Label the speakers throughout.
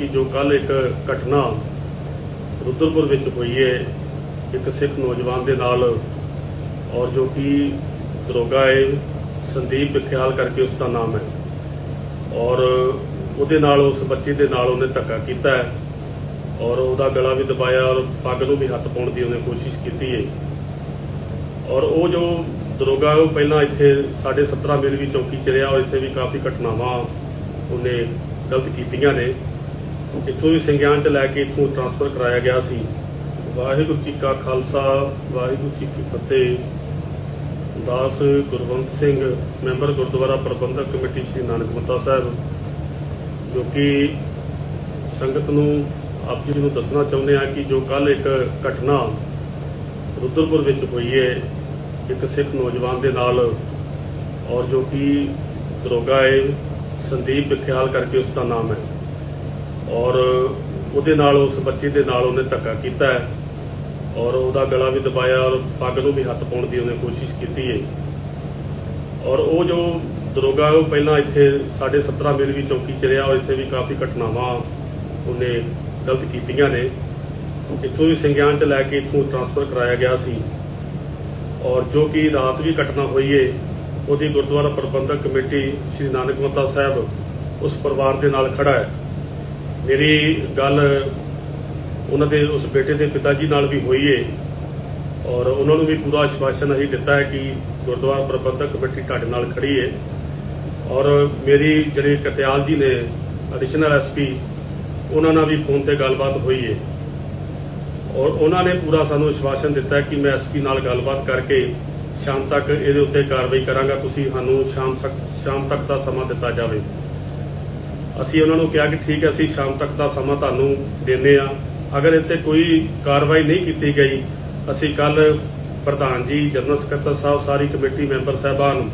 Speaker 1: ਕਿ ਜੋ ਕੱਲ ਇੱਕ ਘਟਨਾ ਰੁਦਰਪੁਰ ਵਿੱਚ ਹੋਈ ਹੈ, ਇੱਕ ਸਿੱਖ ਨੌਜਵਾਨ ਦੇ ਨਾਲ ਔਰ ਜੋ ਕਿ ਦਰੋਗਾ ਹੈ, ਸੰਦੀਪ ਖਿਆਲ ਕਰਕੇ ਉਸ ਦਾ ਨਾਮ ਹੈ ਔਰ ਉਹਦੇ ਨਾਲ, ਉਸ ਬੱਚੇ ਦੇ ਨਾਲ ਉਹਨੇ ਧੱਕਾ ਕੀਤਾ ਹੈ ਔਰ ਉਹਦਾ ਗਲਾ ਵੀ ਦਬਾਇਆ ਔਰ ਪੱਗ ਨੂੰ ਵੀ ਹੱਥ ਪਾਉਣ ਦੀ ਉਹਨੇ ਕੋਸ਼ਿਸ਼ ਕੀਤੀ ਹੈ। ਔਰ ਉਹ ਜੋ ਦਰੋਗਾ ਉਹ ਪਹਿਲਾਂ ਇੱਥੇ ਸਾਡੇ 17 ਮਿਲ ਵੀ ਚੌਕੀ ਚ ਰਿਹਾ ਔਰ ਇੱਥੇ ਵੀ ਕਾਫੀ ਘਟਨਾਵਾਂ ਉਹਨੇ ਗਲਤ ਕੀਤੀਆਂ ਨੇ। ਇੱਥੋਂ ਵੀ ਸੰਗਿਆਨ ਚ ਲੈ ਕੇ ਇੱਥੋਂ ਟ੍ਰਾਂਸਫਰ ਕਰਾਇਆ ਗਿਆ ਸੀ। ਵਾਹਿਗੁਰੂ ਜੀ ਕਾ ਖਾਲਸਾ, ਵਾਹਿਗੁਰੂ ਜੀ ਕੀ ਫਤਿਹ। ਦਾਸ ਗੁਰਵੰਤ ਸਿੰਘ, ਮੈਂਬਰ ਗੁਰਦੁਆਰਾ ਪ੍ਰਬੰਧਕ ਕਮੇਟੀ ਸ੍ਰੀ ਨਾਨਕ ਮੱਤਾ ਸਾਹਿਬ, ਜੋ ਕਿ ਸੰਗਤ ਨੂੰ ਆਪ ਜੀ ਨੂੰ ਦੱਸਣਾ ਚਾਹੁੰਦੇ ਆ ਕਿ ਜੋ ਕੱਲ ਇੱਕ ਘਟਨਾ ਰੁਦਰਪੁਰ ਵਿੱਚ ਹੋਈ ਹੈ ਇੱਕ ਸਿੱਖ ਨੌਜਵਾਨ ਦੇ ਨਾਲ ਔਰ ਜੋ ਕਿ ਦਰੋਗਾ ਹੈ ਸੰਦੀਪ ਖਿਆਲ ਕਰਕੇ ਉਸ ਦਾ ਨਾਮ ਹੈ। ਔਰ ਉਹਦੇ ਨਾਲ, ਉਸ ਬੱਚੇ ਦੇ ਨਾਲ ਉਹਨੇ ਧੱਕਾ ਕੀਤਾ ਹੈ। ਔਰ ਉਹਦਾ ਗਲਾ ਵੀ ਦਬਾਇਆ ਔਰ ਪੱਗ ਨੂੰ ਵੀ ਹੱਥ ਪਾਉਣ ਦੀ ਉਹਨੇ ਕੋਸ਼ਿਸ਼ ਕੀਤੀ ਹੈ। ਔਰ ਉਹ ਜੋ ਦਰੋਗਾ ਉਹ ਪਹਿਲਾਂ ਇੱਥੇ ਸਾਡੇ 17 ਮਿਲ ਵੀ ਚੌਕੀ ਚ ਰਿਹਾ ਔਰ ਇੱਥੇ ਵੀ ਕਾਫੀ ਘਟਨਾਵਾਂ ਉਹਨੇ ਗਲਤ ਕੀਤੀਆਂ ਨੇ। ਇੱਥੋਂ ਵੀ ਸੰਗਿਆਨ ਚ ਲੈ ਕੇ ਇੱਥੋਂ ਟ੍ਰਾਂਸਫਰ ਕਰਾਇਆ ਗਿਆ ਸੀ। ਔਰ ਜੋ ਕਿ ਰਾਤ ਵੀ ਘਟਨਾ ਹੋਈ ਏ, ਉਹਦੀ ਗੁਰਦੁਆਰਾ ਪ੍ਰਬੰਧਕ ਕਮੇਟੀ ਸ੍ਰੀ ਨਾਨਕ ਮੱਤਾ ਸਾਹਿਬ ਉਸ ਪਰਿਵਾਰ ਦੇ ਨਾਲ ਖੜਾ ਹੈ। ਮੇਰੀ ਗੱਲ ਉਹਨਾਂ ਦੇ, ਉਸ ਬੇਟੇ ਦੇ ਪਿਤਾ ਜੀ ਨਾਲ ਵੀ ਹੋਈ ਏ। ਔਰ ਉਹਨਾਂ ਨੂੰ ਵੀ ਪੂਰਾ ਆਸ਼ਵਾਸਨ ਅਸੀਂ ਦਿੱਤਾ ਹੈ ਕਿ ਗੁਰਦੁਆਰਾ ਪ੍ਰਬੰਧਕ ਕਮੇਟੀ ਤੁਹਾਡੇ ਨਾਲ ਖੜੀ ਏ। ਔਰ ਮੇਰੀ ਜਿਹੜੇ ਕਤਿਆਲ ਜੀ ਨੇ ਐਡੀਸ਼ਨਲ ਐਸਪੀ ਉਹਨਾਂ ਨਾਲ ਵੀ ਫੋਨ ਤੇ ਗੱਲਬਾਤ ਹੋਈ ਏ। ਔਰ ਉਹਨਾਂ ਨੇ ਪੂਰਾ ਸਾਨੂੰ ਵਿਸ਼ਵਾਸਨ ਦਿੱਤਾ ਕਿ ਮੈਂ ਐਸਪੀ ਨਾਲ ਗੱਲਬਾਤ ਕਰਕੇ ਸ਼ਾਮ ਤੱਕ ਇਹਦੇ ਉੱਤੇ ਕਾਰਵਾਈ ਕਰਾਂਗਾ। ਤੁਸੀਂ ਸਾਨੂੰ ਸ਼ਾਮ ਤੱਕ ਸ਼ਾਮ ਤੱਕ ਦਾ ਸਮਾਂ ਦਿੱਤਾ ਜਾਵੇ। ਅਸੀਂ ਉਹਨਾਂ ਨੂੰ ਕਿਹਾ ਕਿ ਠੀਕ ਹੈ, ਅਸੀਂ ਸ਼ਾਮ ਤੱਕ ਦਾ ਸਮਾਂ ਤੁਹਾਨੂੰ ਦਿੰਦੇ ਆ ਅਗਰ ਇੱਥੇ ਕੋਈ ਕਾਰਵਾਈ ਨਹੀਂ ਕੀਤੀ ਗਈ, ਅਸੀਂ ਕੱਲ ਪ੍ਰਧਾਨ ਜੀ, ਜਨਰਲ ਸਕੱਤਰ ਸਾਹਿਬ, ਸਾਰੀ ਕਮੇਟੀ ਮੈਂਬਰ ਸਾਹਿਬਾਨ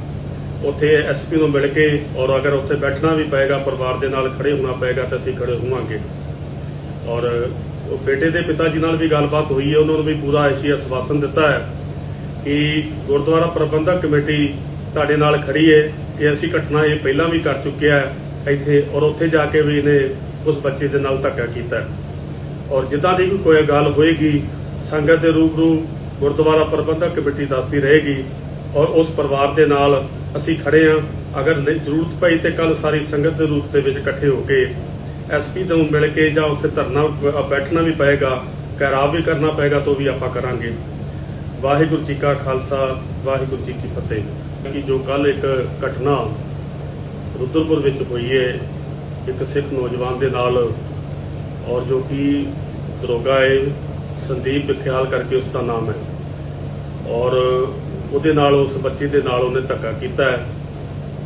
Speaker 1: ਉੱਥੇ ਐਸਪੀ ਨੂੰ ਮਿਲ ਕੇ ਔਰ ਅਗਰ ਉੱਥੇ ਬੈਠਣਾ ਵੀ ਪਏਗਾ, ਪਰਿਵਾਰ ਦੇ ਨਾਲ ਖੜੇ ਹੋਣਾ ਪਏਗਾ ਤਾਂ ਅਸੀਂ ਖੜੇ ਹੋਵਾਂਗੇ। ਔਰ ਉਹ ਬੇਟੇ ਦੇ ਪਿਤਾ ਜੀ ਨਾਲ ਵੀ ਗੱਲਬਾਤ ਹੋਈ ਹੈ, ਉਹਨਾਂ ਨੂੰ ਵੀ ਪੂਰਾ ਐਸੀ ਆਸ਼ਵਾਸਨ ਦਿੱਤਾ ਹੈ ਕਿ ਗੁਰਦੁਆਰਾ ਪ੍ਰਬੰਧਕ ਕਮੇਟੀ ਤੁਹਾਡੇ ਨਾਲ ਖੜੀ ਹੈ ਕਿ ਅਸੀਂ ਘਟਨਾ ਇਹ ਪਹਿਲਾਂ ਵੀ ਕਰ ਚੁੱਕਿਆ ਹੈ। ਇੱਥੇ ਔਰ ਉੱਥੇ ਜਾ ਕੇ ਵੀ ਇਹਨੇ ਉਸ ਬੱਚੇ ਦੇ ਨਾਲ ਧੱਕਾ ਕੀਤਾ। ਔਰ ਜਿੱਦਾਂ ਦੀ ਵੀ ਕੋਈ ਗੱਲ ਹੋਏਗੀ, ਸੰਗਤ ਦੇ ਰੂਬਰੂ ਗੁਰਦੁਆਰਾ ਪ੍ਰਬੰਧਕ ਕਮੇਟੀ ਦੱਸਦੀ ਰਹੇਗੀ ਔਰ ਉਸ ਪਰਿਵਾਰ ਦੇ ਨਾਲ ਅਸੀਂ ਖੜੇ ਹਾਂ ਅਗਰ ਨਹੀਂ, ਜ਼ਰੂਰਤ ਪਈ ਤੇ ਕੱਲ ਸਾਰੀ ਸੰਗਤ ਦੇ ਰੂਪ ਦੇ ਵਿੱਚ ਇਕੱਠੇ ਹੋ ਕੇ ਐਸਪੀ ਨੂੰ ਮਿਲ ਕੇ ਜਾਂ ਉੱਥੇ ਧਰਨਾ ਬੈਠਣਾ ਵੀ ਪਏਗਾ ਘਰਾਵ ਵੀ ਕਰਨਾ ਪਏਗਾ ਤਾਂ ਉਹ ਵੀ ਆਪਾਂ ਕਰਾਂਗੇ। ਵਾਹਿਗੁਰੂ ਜੀ ਕਾ ਖਾਲਸਾ, ਵਾਹਿਗੁਰੂ ਜੀ ਕੀ ਫਤਿਹ। ਕਿ ਜੋ ਕੱਲ ਇੱਕ ਘਟਨਾ ਰੁਦਰਪੁਰ ਵਿੱਚ ਹੋਈ ਹੈ ਇੱਕ ਸਿੱਖ ਨੌਜਵਾਨ ਦੇ ਨਾਲ, ਔਰ ਜੋ ਕਿ ਦਰੋਗਾ ਹੈ, ਸੰਦੀਪ ਖਿਆਲ ਕਰਕੇ ਉਸ ਦਾ ਨਾਮ ਹੈ। ਔਰ ਉਹਦੇ ਨਾਲ, ਉਸ ਬੱਚੇ ਦੇ ਨਾਲ ਉਹਨੇ ਧੱਕਾ ਕੀਤਾ ਹੈ,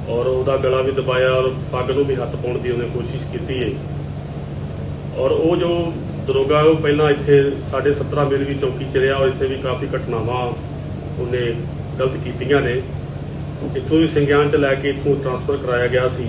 Speaker 1: ਔਰ ਉਹਦਾ ਗਲਾ ਵੀ ਦਬਾਇਆ, ਔਰ ਪੱਗ ਨੂੰ ਵੀ ਹੱਥ ਪਾਉਣ ਦੀ ਉਹਨੇ ਕੋਸ਼ਿਸ਼ ਕੀਤੀ ਹੈ। ਔਰ ਉਹ ਜੋ ਦਰੋਗਾ, ਉਹ ਪਹਿਲਾਂ ਇੱਥੇ ਸਾਡੇ 17 ਮਿਲ ਵੀ ਚੌਕੀ ਚ ਰਿਹਾ, ਔਰ ਇੱਥੇ ਵੀ ਕਾਫੀ ਘਟਨਾਵਾਂ ਉਹਨੇ ਗਲਤ ਕੀਤੀਆਂ ਨੇ। ਇੱਥੋਂ ਵੀ ਸੰਗਿਆਨ ਚ ਲੈ ਕੇ ਇੱਥੋਂ ਟ੍ਰਾਂਸਫਰ ਕਰਾਇਆ ਗਿਆ ਸੀ।